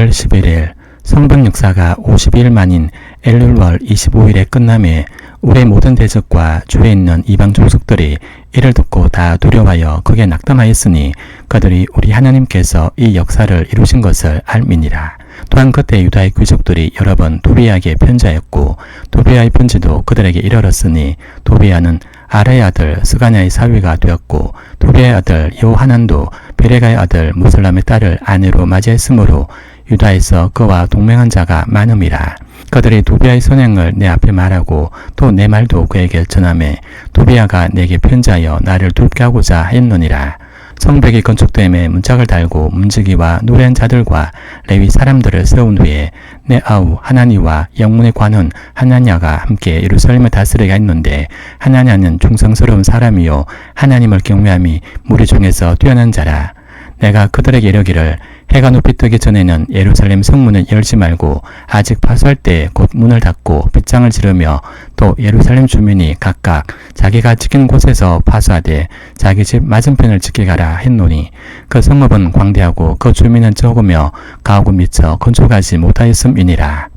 10월 11일 성분 역사가 50일 만인 엘룰월 25일에 끝남에 우리 모든 대적과 주에 있는 이방 종족들이 이를 듣고 다 두려워하여 극에 낙담하였으니 그들이 우리 하나님께서 이 역사를 이루신 것을 알미니라. 또한 그때 유다의 귀족들이 여러 번 도비아에게 편지하였고 도비아의 편지도 그들에게 이르렀으니 도비아는 아라의 아들 스가냐의 사위가 되었고 도비아의 아들 요하난도 베레가의 아들 무슬람의 딸을 아내로 맞이했으므로 유다에서 그와 동맹한 자가 많음이라. 그들이 도비아의 선행을 내 앞에 말하고 또 내 말도 그에게 전함에 도비아가 내게 편지하여 나를 돕게 하고자 했느니라. 성벽이 건축됨에 문짝을 달고 문지기와 노래한 자들과 레위 사람들을 세운 후에 내 아우 하나니와 영문의 관원 하나냐가 함께 예루살렘을 다스리게 했는데 하나냐는 충성스러운 사람이요 하나님을 경외함이 무리 중에서 뛰어난 자라. 내가 그들에게 이르기를 해가 높이 뜨기 전에는 예루살렘 성문을 열지 말고 아직 파수할 때곧 문을 닫고 빗장을 지르며 또 예루살렘 주민이 각각 자기가 지킨 곳에서 파수하되 자기 집 맞은편을 지키 가라 했노니 그 성읍은 광대하고 그 주민은 적으며 가옥은 미처 건축하지 못하였음이니라